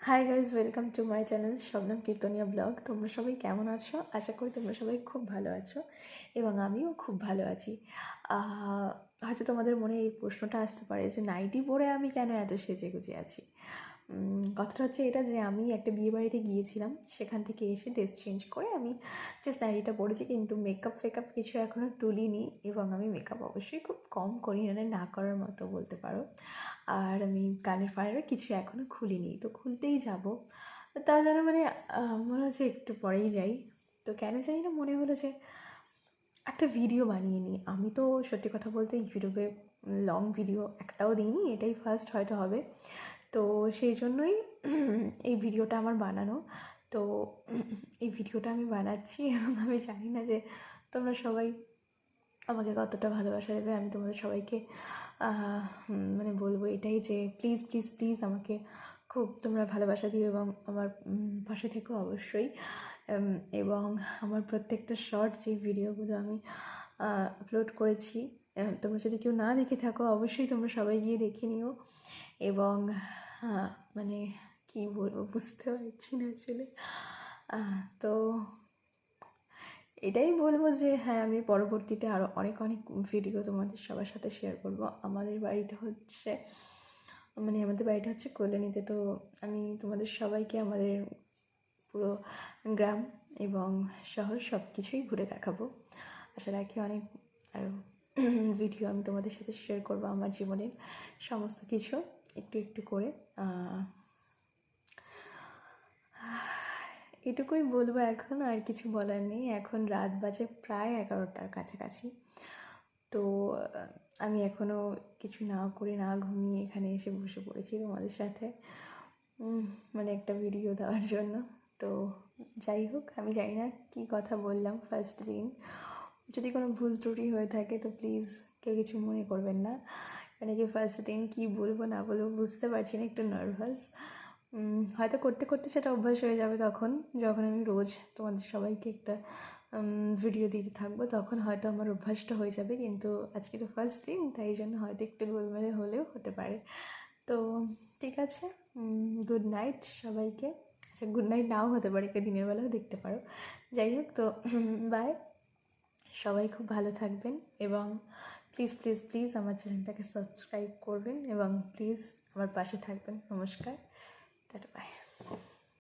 Hi guys welcome to my channel Shabnam Kirtaniya blog তোমরা সবাই কেমন আছো? আশা করি তোমরা সবাই খুব ভালো আছো এবং আমিও খুব ভালো আছি। হয়তো তোমাদের মনে এই প্রশ্নটা আসতে পারে যে, নাইটি পরে আমি কেন এত সেজে গুজে আছি? কথাটা হচ্ছে এটা যে আমি একটা বিয়ে বাড়িতে গিয়েছিলাম, সেখান থেকে এসে ড্রেস চেঞ্জ করে আমি জাস্ট নাইটিটা পরেছি কিন্তু মেকআপ ফেকআপ কিছু এখনও তুলিনি এবং আমি মেকআপ অবশ্যই খুব কম করি মানে না করার মতো বলতে পারো। আর আমি কানের ফায়ারও কিছু এখনও খুলিনি, তো খুলতেই যাব। তা যেন মানে মনে হচ্ছে একটু পরেই যাই। তো কেন জানি না মনে হলো যে একটা ভিডিও বানিয়ে নিই। আমি তো সত্যি কথা বলতে ইউটিউবে লং ভিডিও একটাও দিইনি, এটাই ফার্স্ট হয়তো হবে। তো সেই জন্যই এই ভিডিওটা আমার বানানো। তো এই ভিডিওটা আমি বানাচ্ছি এবং আমি জানি না যে তোমরা সবাই আমাকে কতটা ভালোবাসা দেবে। আমি তোমাদের সবাইকে মানে বলব এটাই যে প্লিজ প্লিজ প্লিজ আমাকে খুব তোমরা ভালোবাসা দিও এবং আমার পাশে থেকেও অবশ্যই। এবং আমার প্রত্যেকটা শর্ট যে ভিডিওগুলো আমি আপলোড করেছি তোমরা যদি কেউ না দেখে থাকো অবশ্যই তোমরা সবাই গিয়ে দেখে নিও। এবং আহ, মানে কী বলব বুঝতে পারছি না আসলে। তো এটাই বলব যে হ্যাঁ আমি পরবর্তীতে আরও অনেক অনেক ভিডিও তোমাদের সবার সাথে শেয়ার করব। আমাদের বাড়িতে হচ্ছে মানে আমাদের বাড়িটা হচ্ছে কল্যাণীতে। তো আমি তোমাদের সবাইকে আমাদের পুরো গ্রাম এবং শহর সব কিছুই ঘুরে দেখাবো। আশা রাখি অনেক আরও ভিডিও আমি তোমাদের সাথে শেয়ার করব আমার জীবনের সমস্ত কিছু একটু একটু করে। এটুকুই বলব এখন, আর কিছু বলার নেই। এখন রাত বাজে প্রায় এগারোটার কাছাকাছি। তো আমি এখনও কিছু না করে না ঘুমিয়ে এখানে এসে বসে পড়েছি তোমাদের সাথে। মানে একটা ভিডিও দেওয়ার জন্য। তো, যাই হোক, আমি জানি না কী কথা বললাম ফার্স্ট দিন। যদি কোনো ভুল ত্রুটি হয়ে থাকে, তো প্লিজ কেউ কিছু মনে করবেন না। মানে কি ফার্স্ট দিন কী বলব, না বলব বুঝতে পারছি না, একটু নার্ভাস হয়তো করতে করতে সেটা অভ্যাস হয়ে যাবে তখন। যখন আমি রোজ তোমাদের সবাইকে একটা ভিডিও দিতে থাকব, তখন হয়তো আমার অভ্যাসটা হয়ে যাবে। কিন্তু আজকে তো ফার্স্ট দিন তাই জন্য হয়তো একটু গোলমেলে হলেও হতে পারে। তো ঠিক আছে গুড নাইট সবাইকে। আচ্ছা গুড নাইট নাও হতে পারে দিনের বেলাও দেখতে পারো। যাই হোক, তো বাই সবাই খুব ভালো থাকবেন এবং প্লিজ প্লিজ প্লিজ আমার চ্যানেলটাকে সাবস্ক্রাইব করবেন এবং প্লিজ আমার পাশে থাকবেন। নমস্কার, টাটা বাই